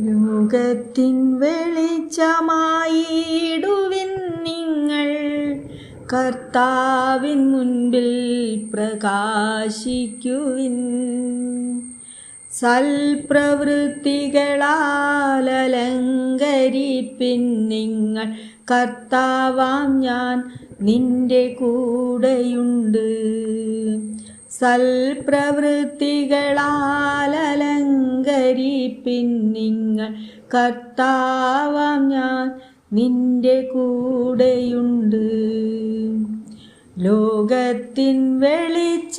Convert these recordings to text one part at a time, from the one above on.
ലോകത്തിൻ വെളിച്ചമായിടുവിൻ നിങ്ങൾ കർത്താവിൻ മുൻപിൽ പ്രകാശിക്കുവിൻ. സൽപ്രവൃത്തികളാലലങ്കരിപ്പിൻ നിങ്ങൾ കർത്താവാം ഞാൻ നിന്റെ കൂടെയുണ്ട്. സൽപ്രവൃത്തികളാൽ അലങ്കരിപ്പിൻ നിങ്ങൾ. കർത്താവാം ഞാൻ നിന്റെ കൂടെയുണ്ട്. ലോകത്തിൻ വെളിച്ചമായിടുവിൻ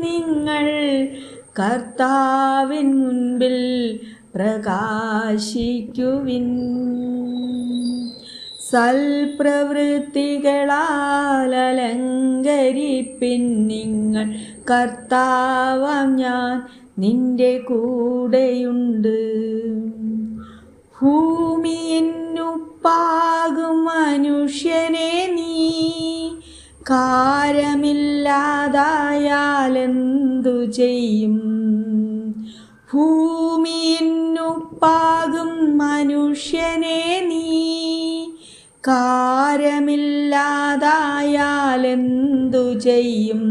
നിങ്ങൾ. കർത്താവിൻ മുൻപിൽ പ്രകാശിക്കുവിൻ. സൽപ്രവൃത്തികളാൽ അലങ്കരിപ്പിൻ നിങ്ങൾ. കർത്താവാം ഞാൻ നിന്റെ കൂടെയുണ്ട്. ഭൂമിയെന്നുപ്പാകും മനുഷ്യനെ നീ. കാരമില്ലാതായാലെന്തു ചെയ്യും? ഭൂമിയെന്നുപ്പാകും മനുഷ്യനെ നീ. കാരമില്ലാതായാലെന്തു ചെയ്യും?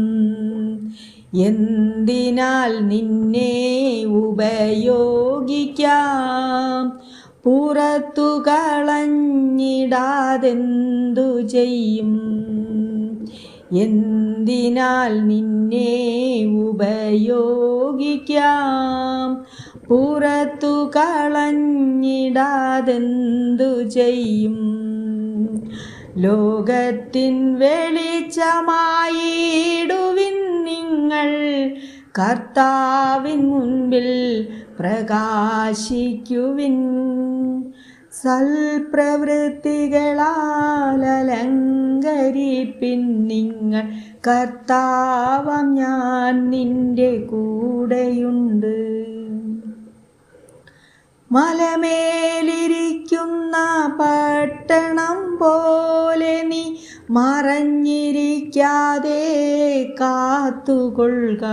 എന്തിനാൽ നിന്നെ ഉപയോഗിക്കാം? പുറത്തു കളഞ്ഞിടാതെന്തു ചെയ്യും? എന്തിനാൽ നിന്നെ ഉപയോഗിക്കാം? പുറത്തു കളഞ്ഞിടാതെന്തു ചെയ്യും? ലോകത്തിൻ വെളിച്ചമായിടുവിൻ നിങ്ങൾ കർത്താവിൻ മുൻപിൽ പ്രകാശിക്കുവിൻ. സൽപ്രവൃത്തികളാലലങ്കരിപ്പിൻ നിങ്ങൾ കർത്താവം ഞാൻ നിന്റെ കൂടെയുണ്ട്. മലമേലിരിക്കുന്ന പട്ടണം പോലെ നീ മറഞ്ഞിരിക്കാതെ കാത്തുകൊള്ളുക.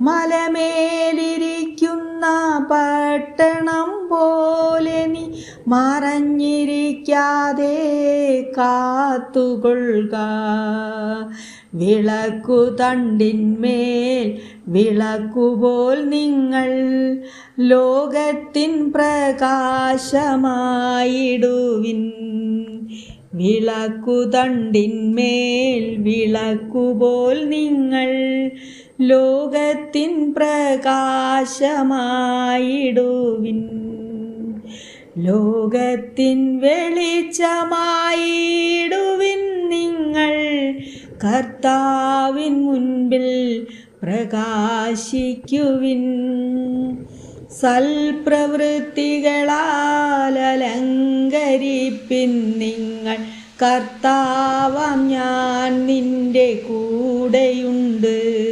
മലമേലിരിക്കുന്ന പട്ടണം പോലെ നീ മറഞ്ഞിരിക്കാതെ കാത്തുകൊള്ളുക. വിളക്കു തണ്ടിന്മേൽ വിളക്കുപോൽ നിങ്ങൾ ലോകത്തിൻ പ്രകാശമായിടുവിൻ. വിളക്കു തണ്ടിന്മേൽ വിളക്കുപോൽ നിങ്ങൾ ലോകത്തിൻ പ്രകാശമായിടുവിൻ. ലോകത്തിൻ വെളിച്ചമായിടുവിൻ നിങ്ങൾ കർത്താവിൻ മുൻപിൽ പ്രകാശിക്കുവിൻ. സൽപ്രവൃത്തികളാൽ അലങ്കരിപ്പിൻ നിങ്ങൾ. കർത്താവാം ഞാൻ നിന്റെ കൂടെയുണ്ട്.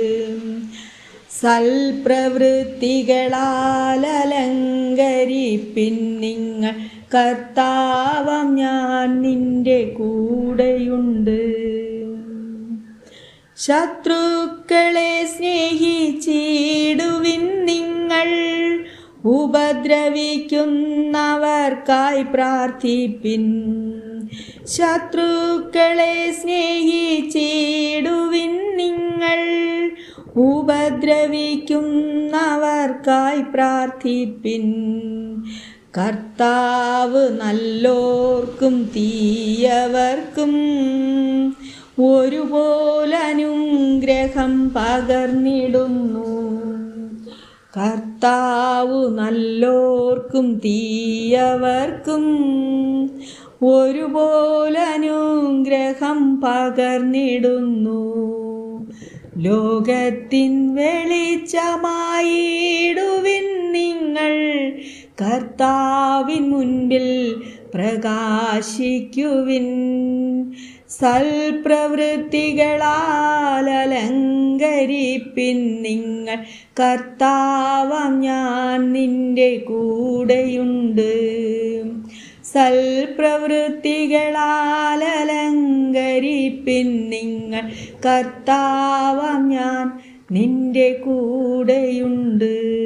സൽപ്രവൃത്തികളാൽ അലങ്കരിപ്പിൻ നിങ്ങൾ. കർത്താവാം ഞാൻ നിന്റെ കൂടെയുണ്ട്. ശത്രുക്കളെ സ്നേഹിച്ചിടുവിൻ നിങ്ങൾ. ഉപദ്രവിക്കുന്നവർക്കായി പ്രാർത്ഥിപ്പിൻ. ശത്രുക്കളെ സ്നേഹിച്ചിടുവിൻ നിങ്ങൾ. ഉപദ്രവിക്കുന്നവർക്കായി പ്രാർത്ഥിപ്പിൻ. കർത്താവ് നല്ലോർക്കും തീയവർക്കും ഒരുപോലെ അനുഗ്രഹം പകർന്നിടുന്നു. കർത്താവ് നല്ലോർക്കും തീയവർക്കും ഒരുപോലനുഗ്രഹം പകർന്നിടുന്നു. ലോകത്തിൻ വെളിച്ചമായിടുവിൻ നിങ്ങൾ കർത്താവിൻ മുൻപിൽ പ്രകാശിക്കുവിൻ. സൽപ്രവൃത്തികളാൽ അലങ്കരിപ്പിൻ നിങ്ങൾ. കർത്താവാം ഞാൻ നിന്റെ കൂടെയുണ്ട്. സൽപ്രവൃത്തികളാൽ അലങ്കരിപ്പിൻ നിങ്ങൾ. കർത്താവാം ഞാൻ നിന്റെ കൂടെയുണ്ട്.